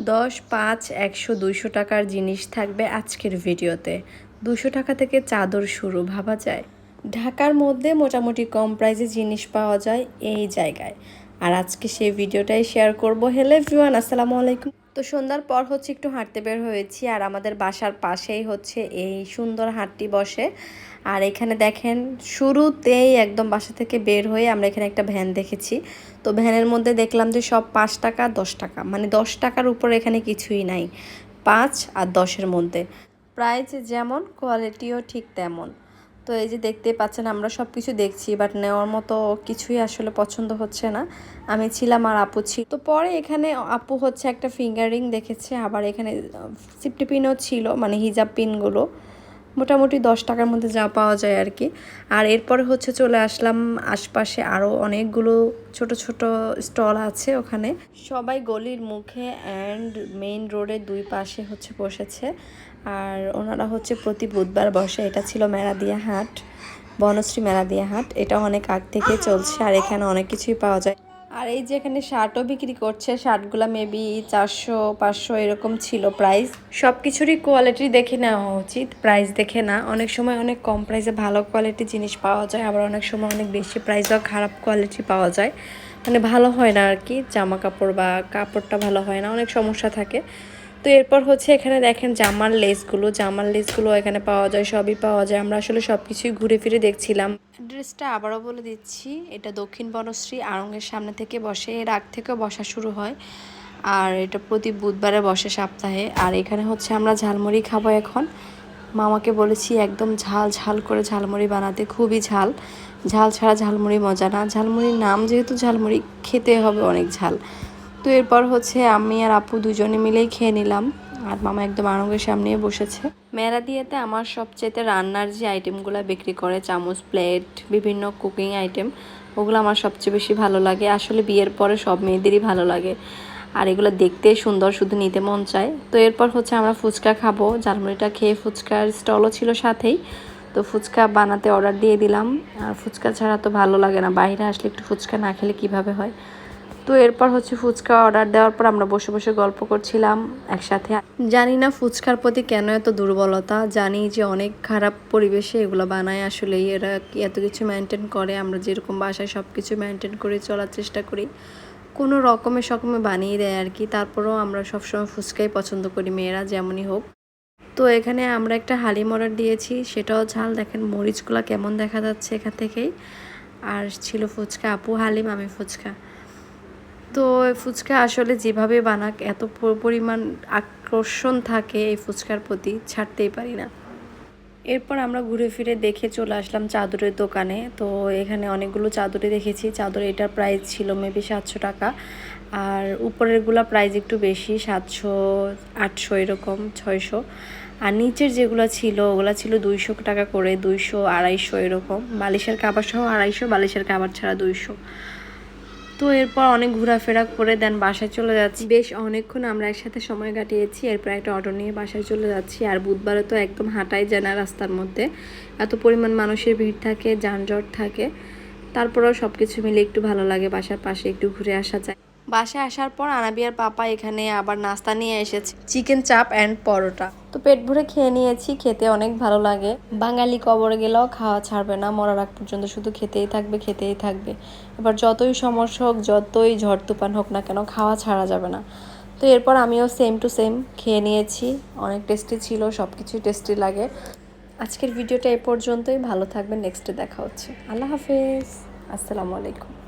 দশ, পাঁচ, একশো, দুইশো টাকার জিনিস থাকবে আজকের ভিডিওতে। দুশো টাকা থেকে চাদর শুরু, ভাবা যায়। ঢাকার মধ্যে মোটামুটি কম প্রাইসে জিনিস পাওয়া যায় এই জায়গায়। আর আজকে সেই ভিডিওটাই শেয়ার করব। হেলে ভিওয়ান আসসালামু আলাইকুম। তো সন্ধ্যার পর হচ্ছে একটু হাঁটতে বের হয়েছি আর আমাদের বাসার পাশেই হচ্ছে এই সুন্দর হাটটি বসে। আর এখানে দেখেন, শুরুতেই একদম বাসা থেকে বের হয়ে আমরা এখানে একটা ভ্যান দেখেছি। তো ভ্যানের মধ্যে দেখলাম যে সব পাঁচ টাকা, দশ টাকা। মানে দশ টাকার উপর এখানে কিছুই নাই। পাঁচ আর দশের মধ্যে। প্রাইস যেমন, কোয়ালিটিও ঠিক তেমন। তো এই যে দেখতেই পাচ্ছেন, আমরা সব কিছু দেখছি বাট নেওয়ার মতো কিছুই আসলে পছন্দ হচ্ছে না। আমি ছিলাম আর আপু ছিল তো পরে এখানে আপু হচ্ছে একটা ফিঙ্গারিং দেখেছে, আবার এখানে সিফটি পিনও ছিল মানে হিজাব পিনগুলো মোটামুটি দশ টাকার মধ্যে যা পাওয়া যায় আর কি। আর এরপরে হচ্ছে চলে আসলাম আশপাশে আরও অনেকগুলো ছোট ছোট স্টল আছে ওখানে। সবাই গলির মুখে অ্যান্ড মেইন রোডের দুই পাশে হচ্ছে বসেছে। আর ওনারা হচ্ছে প্রতি বুধবার বসে। এটা ছিল মেরাদিয়া হাট, বনশ্রী মেরাদিয়া হাট। এটা অনেক আগ থেকে চলছে আর এখানে অনেক কিছুই পাওয়া যায়। আর এই যে এখানে শার্টও বিক্রি করছে, শার্টগুলো মেবি চারশো, পাঁচশো এরকম ছিল প্রাইস সব কিছুরই কোয়ালিটি দেখে নেওয়া উচিত প্রাইস দেখে না। অনেক সময় অনেক কম প্রাইসে ভালো কোয়ালিটি জিনিস পাওয়া যায়, আবার অনেক সময় অনেক বেশি প্রাইসেও খারাপ কোয়ালিটি পাওয়া যায়। মানে ভালো হয় না আর কি, জামা কাপড় বা কাপড়টা ভালো হয় না, অনেক সমস্যা থাকে। তো এরপর হচ্ছে এখানে দেখেন জামার লেসগুলো জামার লেসগুলো এখানে পাওয়া যায়, সবই পাওয়া যায়। আমরা আসলে সব কিছুই ঘুরে ফিরে দেখছিলাম। ড্রেসটা আবারও বলে দিচ্ছি, এটা দক্ষিণ বনশ্রী, আড়ঙ্গের সামনে থেকে বসে, এর আগ থেকেও বসা শুরু হয়। আর এটা প্রতি বুধবারে বসে সপ্তাহে। আর এখানে হচ্ছে আমরা ঝালমুড়ি খাব এখন। মামাকে বলেছি একদম ঝাল ঝাল করে ঝালমুড়ি বানাতে, খুবই ঝাল। ঝাল ছাড়া ঝালমুড়ি মজা না। ঝালমুড়ির নাম যেহেতু ঝালমুড়ি, খেতে হবে অনেক ঝাল। তো এরপর হচ্ছে আমি আর আপু দুজনে মিলেই খেয়ে নিলাম। আর মামা একদম আড়ঙ্গের সামনেই বসেছে। মেরা দিয়েতে আমার সবচেয়েতে রান্নার যে আইটেমগুলো বিক্রি করে, চামচ, প্লেট, বিভিন্ন কুকিং আইটেম, ওগুলো আমার সবচেয়ে বেশি ভালো লাগে। আসলে বিয়ের পরে সব মেয়েদেরই ভালো লাগে। আর এগুলো দেখতে সুন্দর, শুধু নিতে মন চায়। তো এরপর হচ্ছে আমরা ফুচকা খাব। ঝালমুড়িটা খেয়ে ফুচকার স্টলও ছিল সাথেই। তো ফুচকা বানাতে অর্ডার দিয়ে দিলাম। আর ফুচকা ছাড়া তো ভালো লাগে না। বাইরে আসলে একটু ফুচকা না খেলে কীভাবে হয়? তো এরপর হচ্ছে ফুচকা অর্ডার দেওয়ার পর আমরা বসে বসে গল্প করছিলাম একসাথে। জানি না ফুচকার প্রতি কেন এত দুর্বলতা, জানি যে অনেক খারাপ পরিবেশে এগুলো বানায় আসলে এরা এত কিছু মেনটেন করে, আমরা যেরকম বাসায় সব কিছু মেনটেন করে চলার চেষ্টা করি, কোনো রকমে সকমে বানিয়ে দেয় আর কি। তারপরেও আমরা সবসময় ফুচকাই পছন্দ করি, মেয়েরা যেমনই হোক। তো এখানে আমরা একটা হালিম অর্ডার দিয়েছি, সেটাও ঝাল। দেখেন মরিচগুলো কেমন দেখা যাচ্ছে এখান থেকেই। আর ছিল ফুচকা, আপু হালিম, আমি ফুচকা। তো ফুচকা আসলে যেভাবে বানাক, এত পরিমাণ আকর্ষণ থাকে এই ফুচকার প্রতি, ছাড়তেই পারি না। এরপর আমরা ঘুরে ফিরে দেখে চলে আসলাম চাদরের দোকানে। তো এখানে অনেকগুলো চাদরে দেখেছি। চাদর এটার প্রাইস ছিল মেবি সাতশো টাকা। আর উপরেরগুলো প্রাইস একটু বেশি, সাতশো, আটশো এরকম, ছয়শো। আর নিচের যেগুলো ছিল, ওগুলো ছিল দুইশো টাকা করে, দুইশো, আড়াইশো এরকম। বালিশের কাবার সহ আড়াইশো, বালিশের কাবার ছাড়া দুইশো। তো এরপর অনেক ঘোরাফেরা করে দেন, বাসায় চলে যাচ্ছি। বেশ অনেকক্ষণ আমরা একসাথে সময় কাটিয়েছি, এরপর একটা অটো নিয়ে বাসায় চলে যাচ্ছি। আর বুধবারে তো একদম হাঁটাই যায় না রাস্তার মধ্যে। এত পরিমাণ মানুষের ভিড় থাকে, যানজট থাকে। তারপরেও সব কিছু মিলে একটু ভালো লাগে, বাসার পাশে একটু ঘুরে আসা যায়। বাসায় আসার পর আনাবিয়ার পাপা এখানে আবার নাস্তা নিয়ে এসেছে। চিকেন চাপ অ্যান্ড পরোটা। তো পেট ভরে খেয়ে নিয়েছি খেতে অনেক ভালো লাগে। বাঙালি কবরে গেলেও খাওয়া ছাড়বে না মরার আগ পর্যন্ত শুধু খেতেই থাকবে খেতেই থাকবে। এবার যতই সমস্যা হোক যতই ঝড় তুফান হোক না কেন খাওয়া ছাড়া যাবে না। তো এরপর আমিও সেম টু সেম খেয়ে নিয়েছি। অনেক টেস্টি ছিল সব কিছুই টেস্টি লাগে। আজকের ভিডিওটা এ পর্যন্তই। ভালো থাকবে নেক্সটে দেখা হচ্ছে। আল্লাহ হাফেজ। আসসালামু আলাইকুম।